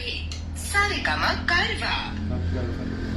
P. Sarigama Garva.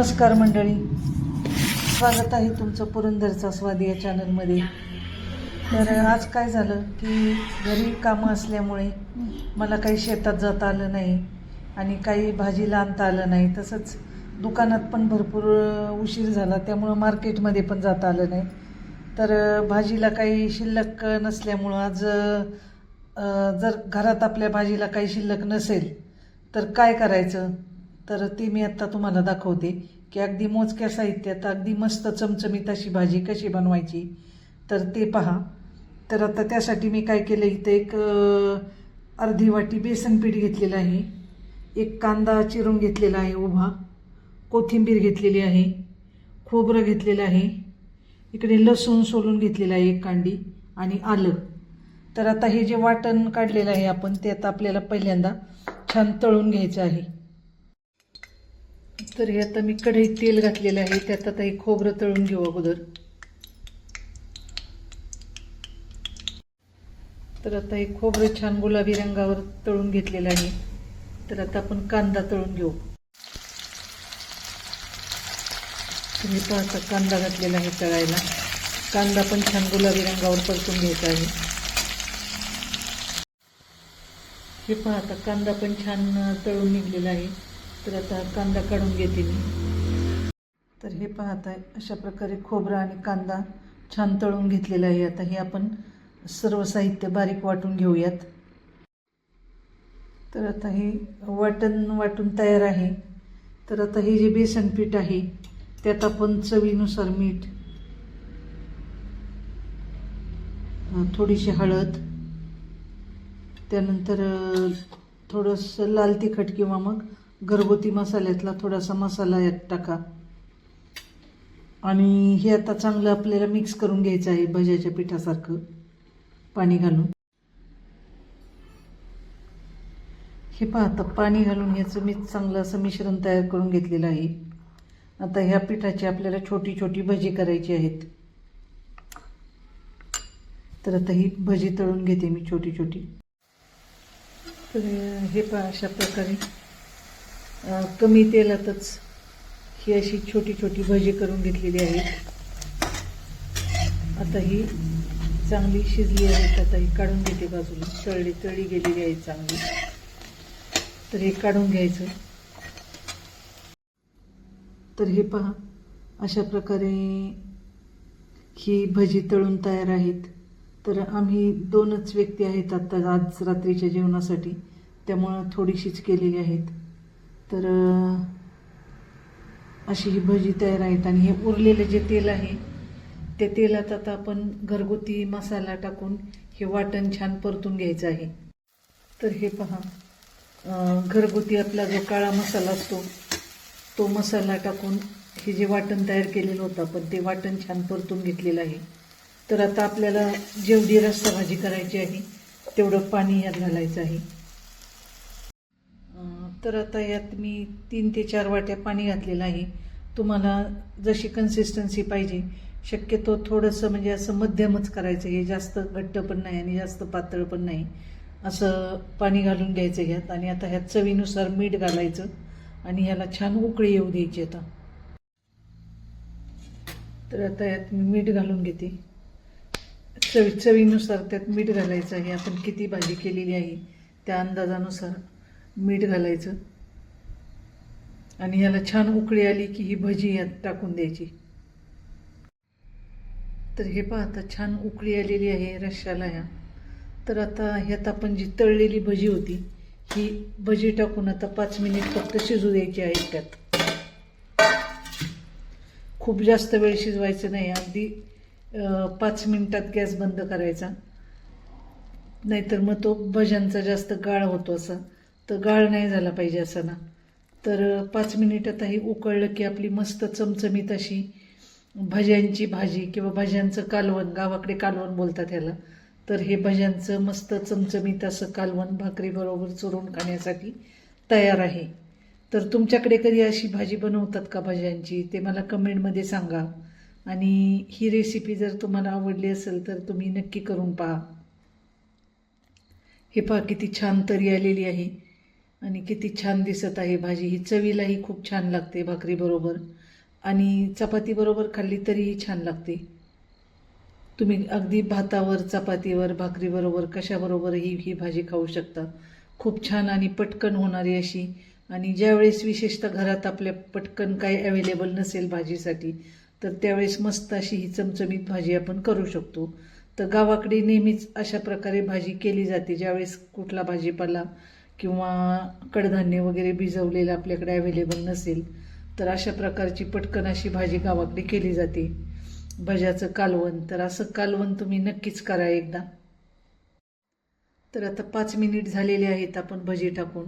नमस्कार मंडळी. स्वागत आहे तुमचं पुरंदरचा स्वाद या चॅनलमध्ये तर आज काय झालं की घरी कामं असल्यामुळे मला काही शेतात जाता आलं नाही आणि काही भाजीला आणता आलं नाही. तसंच दुकानात पण भरपूर उशीर झाला त्यामुळं मार्केटमध्ये पण जाता आलं नाही. तर भाजीला काही शिल्लक नसल्यामुळं आज जर घरात आपल्या भाजीला काही शिल्लक नसेल तर काय करायचं? तर ती मी आत्ता तुम्हाला दाखवते की अगदी मोजक्या साहित्यात अगदी मस्त चमचमीत अशी भाजी कशी बनवायची तर ते पहा. तर आता त्यासाठी मी काय केलं इथं एक अर्धी वाटी बेसन पीठ घेतलेलं आहे. एक कांदा चिरून घेतलेला आहे उभा. कोथिंबीर घेतलेली आहे. खोबरं घेतलेलं आहे. इकडे लसूण सोलून घेतलेलं आहे एक कांडी आणि आलं. तर आता हे जे वाटण काढलेलं आहे आपण ते आता आपल्याला पहिल्यांदा छान तळून घ्यायचं आहे. तर हे आता मी कढईत तेल घातलेलं आहे. त्यात आता हे खोबरं तळून घेऊ अगोदर. तर आता हे खोबरं छान गुलाबी रंगावर तळून घेतलेलं आहे. तर आता आपण कांदा तळून घेऊ. तुम्ही पाहता कांदा घातलेला आहे तळायला. कांदा पण छान गुलाबी रंगावर परतून घ्यायचा आहे. हे पाहता कांदा पण छान तळून निघलेला आहे. तर आता कांदा काढून घेते मी. तर हे पाहत आहे अशा प्रकारे खोबरा आणि कांदा छान तळून घेतलेला आहे. आता हे आपण सर्व साहित्य बारीक वाटून घेऊयात. तर आता हे वाटण वाटून तयार आहे. तर आता हे जे बेसन पीठ आहे त्यात आपण चवीनुसार मीठ थोडीशी हळद त्यानंतर थोडंसं लाल तिखट किंवा मग घरगुती मसाल्यातला थोडासा मसाला यात टाका. आणि हे आता चांगलं आपल्याला मिक्स करून घ्यायचं आहे भज्याच्या पिठासारखं. पाणी घालून. हे पहा आता पाणी घालून ह्याचं मी चांगलं असं मिश्रण तयार करून घेतलेलं आहे. आता ह्या पिठाची आपल्याला छोटी छोटी भजी करायची आहेत. तर आता ही भजी तळून घेते मी छोटी छोटी. तर हे पहा अशा प्रकारे. कमी तेलातच ही अशी छोटी छोटी भजी करून घेतलेली आहेत. आता ही चांगली शिजली आहेत आता ही काढून घेते बाजूला. तळली तळी गेलेली आहे चांगली. तर हे काढून घ्यायचं. तर हे पहा अशा प्रकारे ही भजी तळून तयार आहेत. तर आम्ही दोनच व्यक्ती आहेत आत्ता आज रात्रीच्या जेवणासाठी. त्यामुळं थोडीशीच केलेली आहेत. तर अशी ही भजी तयार आहेत आणि हे उरलेलं जे तेल आहे त्या तेलात आता आपण घरगुती मसाला टाकून हे वाटण छान परतून घ्यायचं आहे. तर हे पहा घरगुती आपला जो काळा मसाला असतो तो मसाला टाकून हे जे वाटण तयार केलेलं होतं आपण ते वाटण छान परतून घेतलेलं आहे. तर आता आपल्याला जेवढी रस्सा भाजी करायची आहे तेवढं पाणी यात घालायचं आहे. तर आता यात मी तीन ते चार वाट्या पाणी घातलेलं आहे. तुम्हाला जशी कन्सिस्टन्सी पाहिजे शक्यतो थोडंसं म्हणजे असं मध्यमच करायचं हे जास्त घट्ट पण नाही आणि जास्त पातळ पण नाही. असं पाणी घालून घ्यायचं ह्यात आणि आता ह्यात चवीनुसार मीठ घालायचं आणि ह्याला छान उकळी येऊ द्यायची आता. तर आता यात मी मीठ घालून घेते. चवी चवीनुसार त्यात मीठ घालायचं आहे. आपण किती भाजी केलेली आहे त्या अंदाजानुसार. मीठ घालायचं. आणि याला छान उकळी आली की ही भजी यात टाकून द्यायची. तर हे पहा आता छान उकळी आलेली आहे रश्श्याला ह्या. तर आता ह्यात आपण जी तळलेली भजी होती ही भजी टाकून आता पाच मिनिट फक्त शिजू द्यायची आहे त्यात. खूप जास्त वेळ शिजवायचं नाही अगदी पाच मिनिटात गॅस बंद करायचा. नाहीतर मग तो भज्यांचा जास्त गाळ होतो असा. तर गाळ नाही झाला पाहिजे असा ना. तर पाच मिनिटात ही उकळलं की आपली मस्त चमचमीत अशी भज्यांची भाजी किंवा भज्यांचं कालवण गावाकडे कालवण बोलतात ह्याला. तर हे भज्यांचं मस्त चमचमीत असं कालवण भाकरीबरोबर चुरून खाण्यासाठी तयार आहे. तर तुमच्याकडे कधी अशी भाजी बनवतात का भज्यांची? ते मला कमेंटमध्ये सांगा. आणि ही रेसिपी जर तुम्हाला आवडली असेल तर तुम्ही नक्की करून पहा. हे पहा किती छान तरी आलेली आहे. आणि किती छान दिसत आहे भाजी. ही चवीलाही खूप छान लागते भाकरीबरोबर आणि चपातीबरोबर खाल्ली तरीही छान लागते. तुम्ही अगदी भातावर चपातीवर भाकरीबरोबर कशाबरोबरही ही भाजी खाऊ शकता. खूप छान आणि पटकन होणारी अशी. आणि ज्यावेळेस विशेषतः घरात आपल्या पटकन काही अवेलेबल नसेल भाजीसाठी तर त्यावेळेस मस्त अशी ही चमचमीत भाजी आपण करू शकतो. तर गावाकडे नेहमीच अशा प्रकारे भाजी केली जाते. ज्यावेळेस कुठला भाजीपाला किंवा कडधान्य वगैरे भिजवलेलं आपल्याकडे अवेलेबल नसेल तर अशा प्रकारची पटकन अशी भाजी गावाकडे केली जाते. भज्याचं कालवण तर असं कालवण तुम्ही नक्कीच करा एकदा. तर आता पाच मिनिट झालेले आहेत आपण भजी टाकून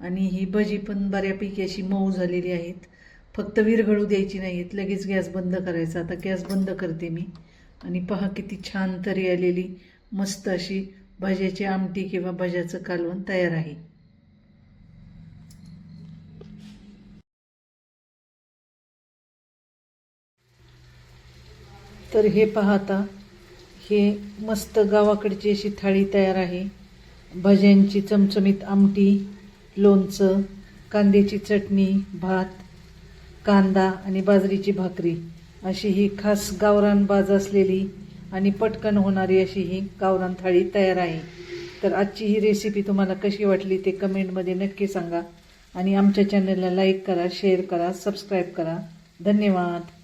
आणि ही भजी पण बऱ्यापैकी अशी मऊ झालेली आहेत. फक्त विरघळू द्यायची नाही आहेत लगेच गॅस बंद करायचा. आता गॅस बंद करते मी. आणि पहा किती छान तरी आलेली मस्त अशी भज्याची आमटी किंवा भज्याचं कालवण तयार आहे. तर हे पाहता हे मस्त गावाकडची अशी थाळी तयार आहे. भज्यांची चमचमीत आमटी लोणचं कांद्याची चटणी भात कांदा आणि बाजरीची भाकरी अशी ही खास गावरान बाज असलेली आणि पटकन होणारी अशी ही गावरान थाळी तयार आहे. तर आजची ही रेसिपी तुम्हाला कशी वाटली ते कमेंटमध्ये नक्की सांगा. आणि आमच्या चॅनलला लाईक करा शेअर करा सबस्क्राईब करा. धन्यवाद.